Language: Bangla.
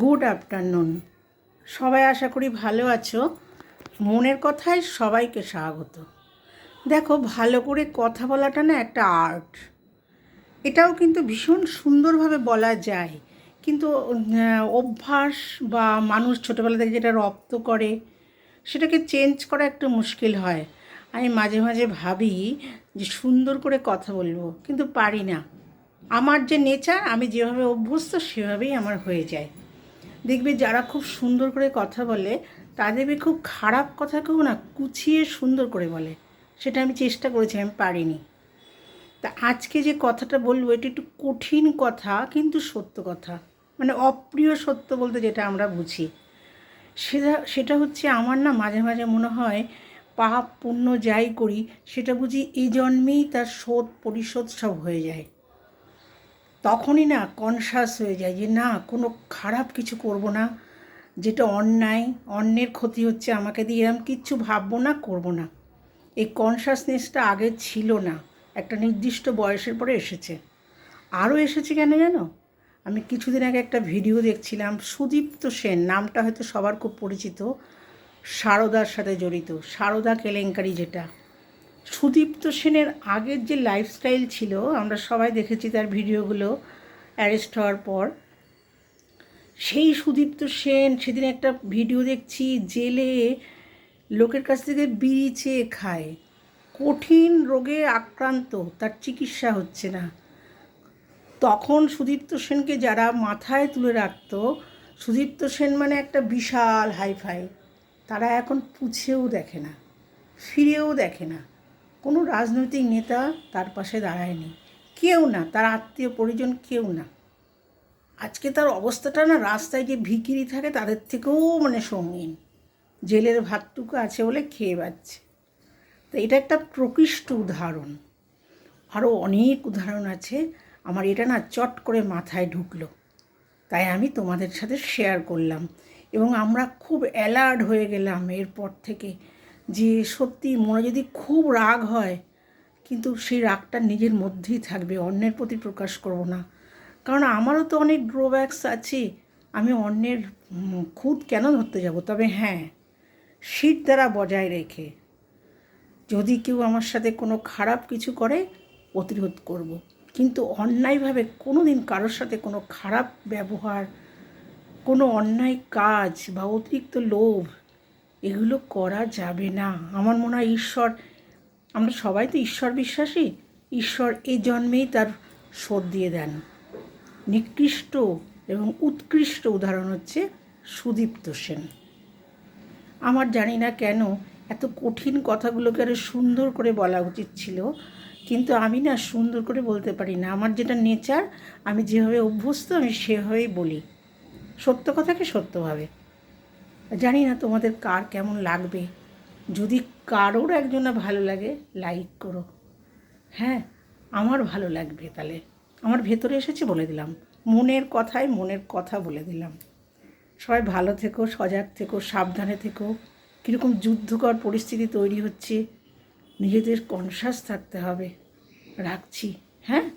Good afternoon. সবাই আশা করি ভালো আছো। মনের কথায় সবাইকে স্বাগত। দেখো, ভালো করে কথা বলাটা না একটা আর্ট। এটাও কিন্তু ভীষণ সুন্দরভাবে বলা যায়। কিন্তু অভ্যাস বা মানুষ ছোটোবেলা থেকে যেটা রপ্ত করে, সেটাকে চেঞ্জ করা একটু মুশকিল হয়। আমি মাঝে মাঝে ভাবি যে সুন্দর করে কথা বলব, কিন্তু পারি না। আমার যে নেচার, আমি যেভাবে অভ্যস্ত, সেভাবেই আমার হয়ে যায়। দেখবে যারা খুব সুন্দর করে কথা বলে, তাদের দেখবে খুব খারাপ কথা কথাকেও না কুচিয়ে সুন্দর করে বলে। সেটা আমি চেষ্টা করেছি, আমি পারিনি। তা আজকে যে কথাটা বলব, এটা একটু কঠিন কথা, কিন্তু সত্য কথা। মানে অপ্রিয় সত্য বলতে যেটা আমরা বুঝি। সেটা সেটা হচ্ছে আমার না মাঝে মাঝে মনে হয়, পাপ পুণ্য যাই করি, সেটা বুঝি এই জন্মেই তার শোধ, পরিশোধ সব হয়ে যায়। তখনই না কনসাস হয়ে যায় যে, না, কোনো খারাপ কিছু করব না। যেটা অন্যায়, অন্যের ক্ষতি হচ্ছে আমাকে দিয়ে এরম কিচ্ছু ভাববো না, করব না। এই কনসাসনেসটা আগে ছিল না। একটা নির্দিষ্ট বয়সের পরে এসেছে। আরও এসেছে কেন জানো? আমি কিছুদিন আগে একটা ভিডিও দেখছিলাম, সুদীপ্ত সেন, নামটা হয়তো সবার খুব পরিচিত, সারদার সাথে জড়িত, সারদা কেলেঙ্কারি যেটা। সুদীপ্ত সেনের আগের যে লাইফস্টাইল ছিল, আমরা সবাই দেখেছি তার ভিডিওগুলো অ্যারেস্ট হওয়ার পর। সেই সুদীপ্ত সেন সেদিন একটা ভিডিও দেখছি, জেলে লোকের কাছ থেকে বিড়ি চেয়ে খায়। কঠিন রোগে আক্রান্ত, তার চিকিৎসা হচ্ছে না। তখন সুদীপ্ত সেনকে যারা মাথায় তুলে রাখতো, সুদীপ্ত সেন মানে একটা বিশাল হাইফাই। তারা এখন পুছেও দেখে না, ফিরেও দেখে না। কোনো রাজনৈতিক নেতা তার পাশে দাঁড়ায়নি। কেউ না, তার আত্মীয় পরিজন কেউ না। আজকে তার অবস্থাটা না রাস্তায় যে ভিকিরি থাকে তাদের থেকেও মানে সঙ্গীন। জেলের ভাতটুকু আছে বলে খেয়ে পাচ্ছে তো এটা একটা প্রকৃষ্ট উদাহরণ। আরও অনেক উদাহরণ আছে। আমার এটা না চট করে মাথায় ঢুকলো। তাই আমি তোমাদের সাথে শেয়ার করলাম। এবং আমরা খুব অ্যালার্ট হয়ে গেলাম এরপর থেকে। যে সত্যি মনে যদি খুব রাগ হয়, কিন্তু সেই রাগটা নিজের মধ্যেই থাকবে, অন্যের প্রতি প্রকাশ করব না কারণ আমারও তো অনেক ড্রব্যাকস আছে, আমি অন্যের খুদ কেন ধরতে যাব তবে হ্যাঁ শীত দ্বারা বজায় রেখে যদি কেউ আমার সাথে কোনো খারাপ কিছু করে, প্রতিরোধ করব। কিন্তু অন্যায়ভাবে কোনো দিন কারোর সাথে কোনো খারাপ ব্যবহার, কোনো অন্যায় কাজ বা অতিরিক্ত লোভ এগুলো করা যাবে না। আমার মনে হয় ঈশ্বর, আমরা সবাই তো ঈশ্বর বিশ্বাসী। ঈশ্বর এই জন্মেই তার শোধ দিয়ে দেন। নিকৃষ্ট এবং উৎকৃষ্ট উদাহরণ হচ্ছে সুদীপ্ত সেন। আমার জানি না কেন এত কঠিন কথাগুলোকে আরও সুন্দর করে বলা উচিত ছিল, কিন্তু আমি না সুন্দর করে বলতে পারি না। আমার যেটা নেচার, আমি যেভাবে অভ্যস্ত আমি সেভাবেই বলি। সত্য কথাকে সত্যভাবে জানি না তোমাদের কার কেমন লাগবে। যদি কারোর একজনা ভালো লাগে লাইক করো। হ্যাঁ আমার ভালো লাগবে তাহলে। আমার ভেতরে এসেছে বলে দিলাম। মনের কথায় মনের কথা বলে দিলাম। সবাই ভালো থেকো, সজাগ থেকো, সাবধানে থেকো। কীরকম যুদ্ধকর পরিস্থিতি তৈরি হচ্ছে। নিজেদের কনসাস থাকতে হবে। রাখছি। হ্যাঁ?